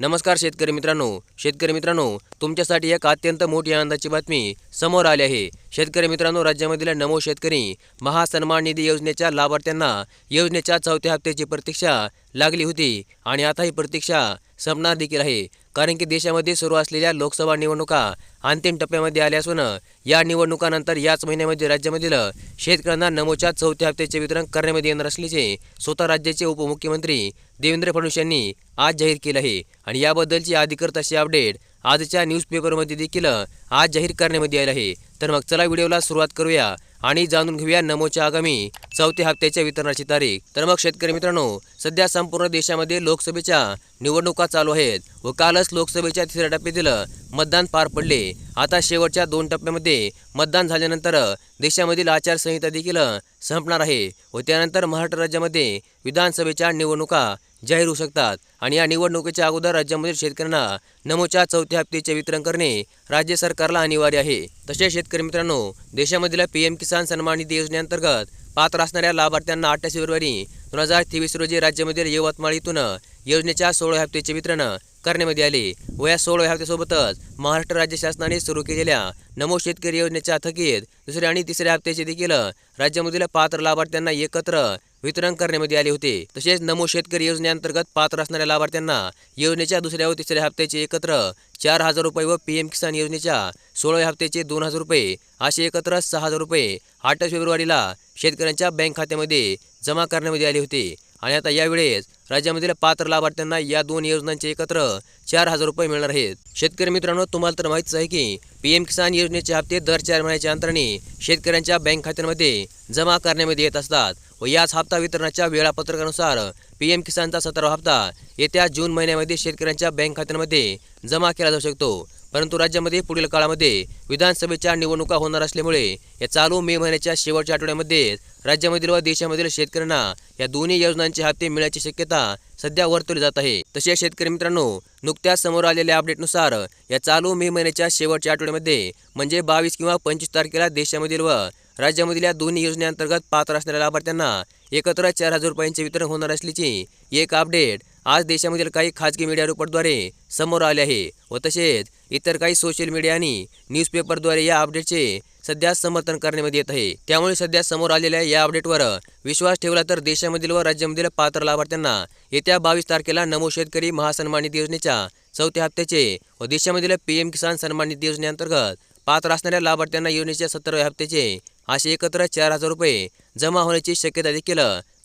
नमस्कार शेतकरी मित्रांनो. शेतकरी मित्रांनो तुमच्यासाठी एक अत्यंत मोठी आनंदाची बातमी समोर आली आहे. शेतकरी मित्रांनो राज्यामधील नमो शेतकरी महासन्मान निधी योजनेच्या लाभार्थ्यांना योजनेच्या चौथ्या हप्त्याची प्रतीक्षा लागली होती आणि आता ही प्रतीक्षा संपणार देखील आहे. कारण की देशामध्ये सुरू असलेल्या लोकसभा निवडणुका अंतिम टप्प्यामध्ये आल्या असून या निवडणुकानंतर याच महिन्यामध्ये राज्यामधील शेतकऱ्यांना नमोच्या चौथ्या हप्त्याचे वितरण करण्यामध्ये येणार असल्याचे स्वतः राज्याचे उपमुख्यमंत्री देवेंद्र फडणवीस यांनी आज जाहीर केलं आहे. आणि याबद्दलची अधिकृत अशी अपडेट आजच्या न्यूजपेपरमध्ये देखील आज जाहीर करण्यामध्ये आली आहे. तर मग चला व्हिडिओला सुरुवात करूया आणि जाणून घेऊया नमोच्या आगामी चौथ्या हप्त्याच्या वितरणाची तारीख. तर मग शेतकरी मित्रांनो सध्या संपूर्ण देशामध्ये लोकसभेच्या निवडणुका चालू आहेत व कालच लोकसभेच्या तिसऱ्या टप्प्यातील मतदान पार पडले. आता शेवटच्या दोन टप्प्यामध्ये मतदान झाल्यानंतर देशामधील आचारसंहिता देखील संपणार आहे व त्यानंतर महाराष्ट्र राज्यामध्ये विधानसभेच्या निवडणुका जाहीर होऊ शकतात. आणि या निवडणुकीच्या अगोदर राज्यामधील शेतकऱ्यांना नमोच्या चौथ्या हप्त्याचे वितरण करणे राज्य सरकारला अनिवार्य आहे. तसेच शेतकरी मित्रांनो देशामधील पी एम किसान सन्मान निधी योजनेअंतर्गत पात्र असणाऱ्या लाभार्थ्यांना अठ्ठावीस फेब्रुवारी दोन हजार तेवीस रोजी राज्यामधील यवतमाळ इथून योजनेच्या सोळा हप्त्याचे वितरण करण्यामध्ये आले. वया सोळा हप्त्यासोबतच महाराष्ट्र राज्य शासनाने सुरू केलेल्या नमो शेतकरी योजनेच्या थकीत दुसऱ्या आणि तिसऱ्या हप्त्याचे देखील राज्यामधील पात्र लाभार्थ्यांना एकत्र वितरण करण्यामध्ये आले होते. तसेच नमो शेतकरी योजनेअंतर्गत पात्र असणाऱ्या लाभार्थ्यांना योजनेच्या दुसऱ्या व तिसऱ्या हप्त्याचे एकत्र चार हजार रुपये व पी एम किसान योजनेच्या सोळाव्या हप्त्याचे दोन हजार रुपये असे एकत्र सहा हजार रुपये आठ फेब्रुवारीला शेतकऱ्यांच्या बँक खात्यामध्ये जमा करण्यामध्ये आले होते. आणि आता यावेळेस राज्यामधील पात्र लाभार्थ्यांना या दोन योजनांचे एकत्र चार हजार रुपये मिळणार आहेत. शेतकरी मित्रांनो तुम्हाला तर माहितीच आहे की पीएम किसान योजनेचे हप्ते दर चार महिन्याच्या अंतराने शेतकऱ्यांच्या बँक खात्यांमध्ये जमा करण्यामध्ये येत असतात व याच हप्ता वितरणाच्या वेळापत्रकानुसार पीएम किसानचा सतरावा हप्ता येत्या जून महिन्यामध्ये शेतकऱ्यांच्या बँक खात्यांमध्ये जमा केला जाऊ शकतो. परंतु राज्यामध्ये पुढील काळामध्ये विधानसभेच्या निवडणुका होणार असल्यामुळे या चालू मे महिन्याच्या शेवटच्या आठवड्यामध्ये राज्यामधील व देशामधील शेतकऱ्यांना या दोन्ही योजनांचे हप्ते मिळण्याची शक्यता सध्या वर्तवली जात आहे. तसेच शेतकरी मित्रांनो नुकत्याच समोर आलेल्या अपडेटनुसार या चालू मे महिन्याच्या शेवटच्या आठवड्यामध्ये म्हणजे बावीस किंवा पंचवीस तारखेला देशामधील व राज्यामधील या दोन्ही योजनेअंतर्गत पात्र असणाऱ्या लाभार्थ्यांना एकत्र चार हजार रुपयांचे वितरण होणार असल्याची एक अपडेट आज देशामधील काही खाजगी मीडिया रिपोर्टद्वारे समोर आले आहे व तसेच इतर काही सोशल मीडिया आणि न्यूजपेपरद्वारे या अपडेटचे सध्या समर्थन करण्यामध्ये येत आहे. त्यामुळे सध्या समोर आलेल्या या अपडेटवर विश्वास ठेवला तर देशामधील व राज्यामधील पात्र लाभार्थ्यांना येत्या बावीस तारखेला नमो शेतकरी महासन्मान निधी योजनेच्या चौथ्या हप्त्याचे व देशामधील पी एम किसान सन्मान निधी योजनेअंतर्गत पात्र असणाऱ्या लाभार्थ्यांना योजनेच्या सत्तराव्या हप्त्याचे असे एकत्र चार हजार रुपये जमा होण्याची शक्यता देखील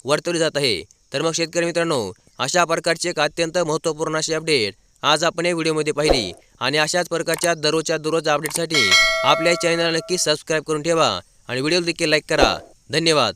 वर्तवली जात आहे. तर मग शेतकरी मित्रांनो अशा प्रकारची एक अत्यंत महत्त्वपूर्ण अशी अपडेट आज आपण या व्हिडिओमध्ये पाहिली. आणि अशाच प्रकारच्या दररोजच्या दररोज अपडेटसाठी आपल्या चॅनलला नक्की सबस्क्राईब करून ठेवा. आणि व्हिडिओ देखील लाईक करा. धन्यवाद.